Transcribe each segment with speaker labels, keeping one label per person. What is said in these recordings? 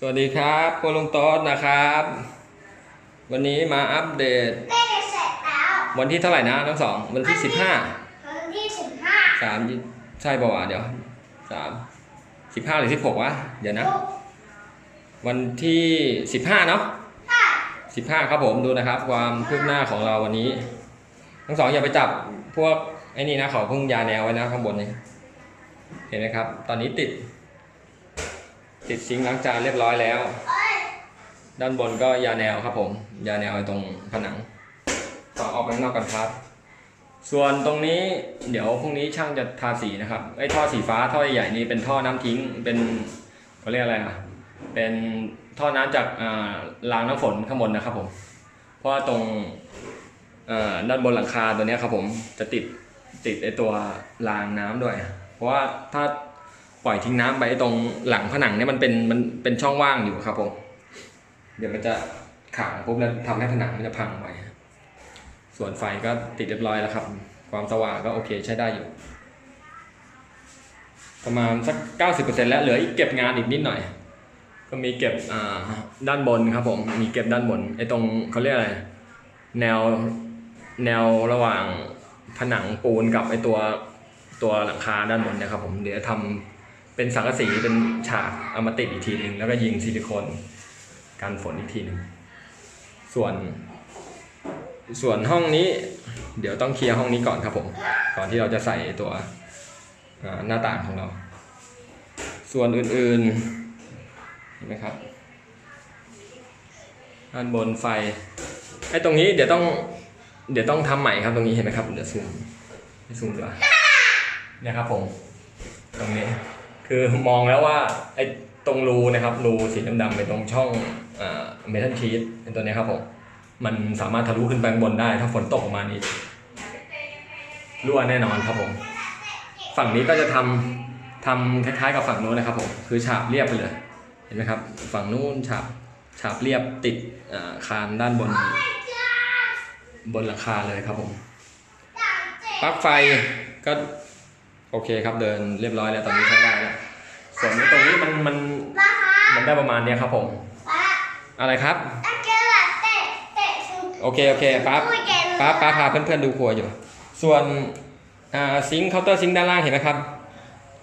Speaker 1: สวัสดีครับคุณลุงโต๊ดนะครับ วันนี้มาอัปเดต
Speaker 2: ใกล้จะเสร็จแล้ว
Speaker 1: วันที่เท่าไหร่นะทั้งสองวันที่สิบห้า
Speaker 2: วันที่สิบห้า
Speaker 1: สามใช่ป่าวะเดี๋ยวสามสิบห้าหรือสิบหกวะเดี๋ยวนะ
Speaker 2: ลูก
Speaker 1: วันที่สิบห้าเนาะ
Speaker 2: ค่ะ
Speaker 1: สิบห้าครับผมดูนะครับ ความคืบหน้าของเราวันนี้ ทั้งสองอย่าไปจับพวกไอ้นี่นะเขาเพิ่งยาแนวไว้นะข้างบนนี่เห็นไหมครับ ตอนนี้ติด ติดซิงค์ล้างจานเรียบร้อยแล้ว ด้านบนก็ยาแนวครับผม ยาแนวตรงผนังต่อออกไปข้างนอกกันครับ ส่วนตรงนี้เดี๋ยวพรุ่งนี้ช่างจะทาสีนะครับไอ้ท่อสีฟ้าท่อใหญ่ๆนี่เป็นท่อน้ำทิ้ง เป็นเขาเรียกอะไรอะเป็นท่อน้ำจากอ่ารางน้ำฝนข้างบนนะครับผม เพราะว่าตรงอ่อด้านบนหลังคาตัวนี้ครับผมจะติดติดไอตัวรางน้ำด้วย เพราะว่าถ้า ล่อยทิ้งน้ำไปตรงหลังผนังเนี่ยมันเป็นมันเป็นช่องว่างอยู่ครับผม เดี๋ยวมันจะขังปุ๊บแล้วทำให้ผนังมันจะพังไปส่วนไฟก็ติดเรียบร้อยแล้วครับ ความสว่างก็โอเคใช้ได้อยู่ ประมาณสัก 90%แล้วเหลืออีกเก็บงานอีกนิดหน่อย ก็มีเก็บอ่าด้านบนครับผมมีเก็บด้านบนไอ้ตรงเขาเรียกอะไรแนวแนวระหว่างผนังปูนกับไอ้ตัวตัวหลังคาด้านบนเนี่ยครับผมเดี๋ยวทำ เป็นสังกะสีเป็นฉากเอามาติดอีกทีหนึ่งแล้วก็ยิงซิลิโคนกันฝนอีกทีหนึ่งส่วน ส่วนห้องนี้ เดี๋ยวต้องเคลียร์ห้องนี้ก่อนครับผม ก่อนที่เราจะใส่ตัวหน้าต่างของเรา ส่วนอื่นๆเห็นไหมครับด้านบนไฟไอ้ตรงนี้เดี๋ยวต้องเดี๋ยวต้องทำใหม่ครับตรงนี้เห็นไหมครับเดี๋ยวซูมให้ซูมดีกว่าเนี่ยครับผม ตรงนี้ คือมองแล้วว่าไอ้ตรงรูนะครับรูสีดำๆไปตรงช่องเมทัลชีตตัวนี้ครับผมมันสามารถทะลุขึ้นไปบนได้ ถ้าฝนตกออกมานี้รั่วแน่นอนครับผม ฝั่งนี้ก็จะทำทำคล้ายๆกับฝั่งนู้นนะครับผมคือฉาบเรียบไปเลยเห็นไหมครับ ฝั่งนู้นฉาบฉาบเรียบติดคานด้านบน บนหลังคาเลยครับผมปลั๊กไฟก็ โอเคครับเดินเรียบร้อยแล้วตอนนี้ใช้ได้แล้วส่วนตรงนี้มันมัน
Speaker 2: ป้าคะ
Speaker 1: มันได้ประมาณเนี้ยครับผม
Speaker 2: ป้า
Speaker 1: อะไรครับ
Speaker 2: ตะเกียบอะเตะเตะถึง
Speaker 1: โอเคโอเคป้า
Speaker 2: คุยกันเลย
Speaker 1: ป้าป้าพาเพื่อนๆดูครัวอยู่ ส่วนอ่าซิงค์เคาน์เตอร์ซิงค์ด้านล่างเห็นไหมครับ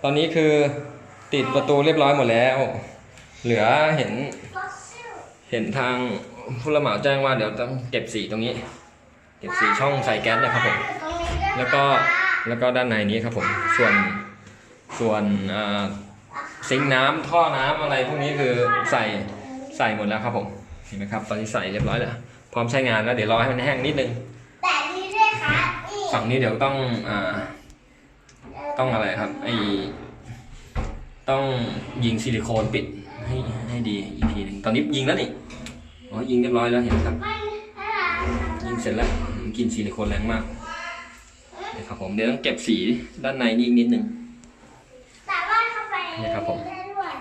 Speaker 1: ตอนนี้คือติดประตูเรียบร้อยหมดแล้ว เหลือเห็น
Speaker 2: ฟอสซิล
Speaker 1: เห็นทางผู้รับเหมาแจ้งว่าเดี๋ยวต้องเก็บสีตรงนี้ เก็บสีช่องใส่แก๊สเนะครับผม
Speaker 2: ตรงนี้ด้วย
Speaker 1: แล้วก็ แล้วก็ด้านในนี้ครับผมส่วนส่วนอ่าซิงค์น้ำท่อน้ำอะไรพวกนี้คือใส่ใส่หมดแล้วครับผมเห็นไหมครับ ตอนนี้ใส่เรียบร้อยแล้วพร้อมใช้งานแล้วเดี๋ยวรอให้มันแห้งนิดนึง
Speaker 2: แต่นี่ด้วยค่ะนี่
Speaker 1: ฝั่งนี้เดี๋ยวต้องอ่าต้องอะไรครับไอต้องยิงซิลิโคนปิดให้ให้ดีอีกทีหนึ่งตอนนี้ยิงแล้วนี่อ๋อยิงเรียบร้อยแล้วเห็นไหมครับ
Speaker 2: มันอะไร
Speaker 1: ยิงเสร็จแล้วอืมกลินซิลิโคนแรงมาก นะครับผมเดี๋ยวต้องเก็บสีด้านในนี่อีกนิดนึง
Speaker 2: สามารถเข้าไปใน
Speaker 1: นี่ครับผม
Speaker 2: ได้ด้วย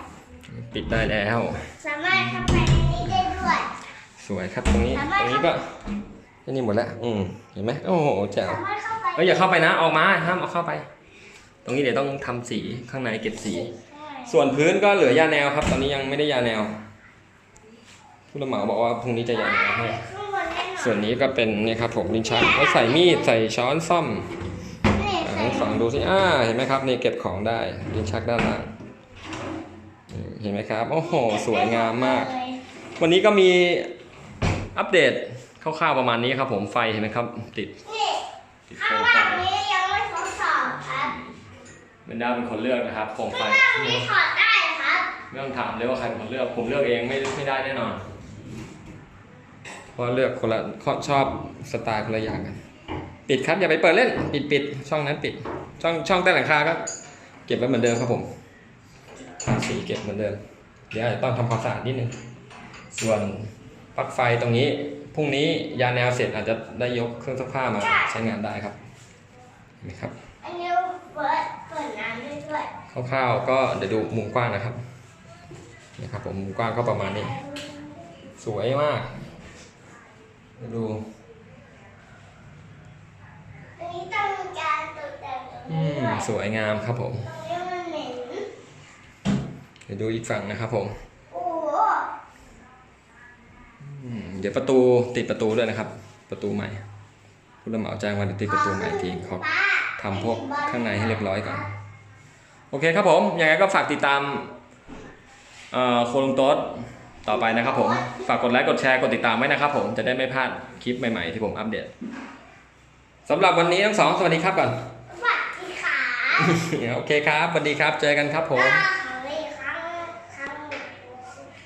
Speaker 1: ปิดได้แล้ว
Speaker 2: สามารถเข้าไปในนี้ได้ด้วย
Speaker 1: สวยครับตรงนี้ตรงนี้ก็นี่หมดแล้วอืมเห็นไหมโอ้โหแจ๋ว
Speaker 2: สามารถเข้าไป
Speaker 1: เอ้ยอย่าเข้าไปนะออกมาห้ามเอาเข้าไป ตรงนี้เดี๋ยวต้องทำสีข้างในเก็บสี ส่วนพื้นก็เหลือยาแนวครับ ตอนนี้ยังไม่ได้ยาแนวผู้รับเหมาบอกว่าพรุ่งนี้จะยาแนวให้
Speaker 2: ข้างบนแน่นอน
Speaker 1: ส่วนนี้ก็เป็นเนี่ยครับผมลิ้นชักไว้ใส่มีดใส่ช้อนซ่อม
Speaker 2: นี่
Speaker 1: อ่า
Speaker 2: ใส่
Speaker 1: ทั้งสองดูสิอ่าเห็นไหมครับนี่เก็บของได้ลิ้นชักด้านล่างอืมเห็นไหมครับโอ้โหสวยงามมาก
Speaker 2: เลย
Speaker 1: วันนี้ก็มีอัปเดตคร่าวๆประมาณนี้ครับ ผมไฟเห็นไหมครับ ติด
Speaker 2: นี่
Speaker 1: ติดโค
Speaker 2: ข้าง
Speaker 1: มไฟ
Speaker 2: ล่างนี้ยังไม่ทดสอบครับ
Speaker 1: เบนด้าเป็นคนเลือกนะครับโคมไฟ
Speaker 2: ข้างล่างนี้ถอดได้ครับ
Speaker 1: ไม่ต้องถามเลยว่าใครเป็นคนเลือก ผมเลือกเองไม่ไม่ได้แน่นอน เพราะเลือกคนละชอบสไตล์คนละอย่างกันปิดครับอย่าไปเปิดเล่นปิดปิดช่องนั้นปิด ช่องช่องใต้หลังคาก็เก็บไว้เหมือนเดิมครับผมทาสีเก็บเหมือนเดิม เดี๋ยวอาจจะต้องทำความสะอาดนิดนึงส่วนปลั๊กไฟตรงนี้พรุ่งนี้ยาแนวเสร็จอาจจะได้ยกเครื่องซักผ้ามาใช้งานได้ครับเห็นไหมครับ
Speaker 2: อันนี้เปิดเปิดน้ำได้ด้วย
Speaker 1: คร่าวๆก็เดี๋ยวดูมุมกว้างนะครับนี่ครับผมมุมกว้างก็ประมาณนี้ สวยมากเดี๋ยวดู
Speaker 2: อันนี้ต้องมีการตกแต่งตรง
Speaker 1: อื
Speaker 2: นี้
Speaker 1: ม
Speaker 2: ด้วย
Speaker 1: สวยงามครับผม
Speaker 2: ตรงนี้มันเหม็น
Speaker 1: เดี๋ยวดูอีกฝั่งนะครับผม
Speaker 2: โอ้โห
Speaker 1: ดี๋ยวประตูติดประตูด้วยนะครับ ประตูใหม่ผู้รับเหมาแจ้งว่าเดี๋ยวติดประตูใหม่อีกทีขอ
Speaker 2: ป้า
Speaker 1: ทำพวกข้างในให้เรียบร้อยก่อนโอเคครับผมยังไงก็ฝากติดตามเอ่อโคลุงโต๊ด ต่อไปนะครับผมฝากกดไลค์กดแชร์กดติดตามไว้นะครับผมจะได้ไม่พลาดคลิปใหม่ ๆ ที่ผมอัปเดตสำหรับวันนี้ทั้งสองสวัสดีครับก่อน
Speaker 2: สวัสดีค่ะ
Speaker 1: โอเคครับสวัสดีครับเจอกันครับผม
Speaker 2: ป้า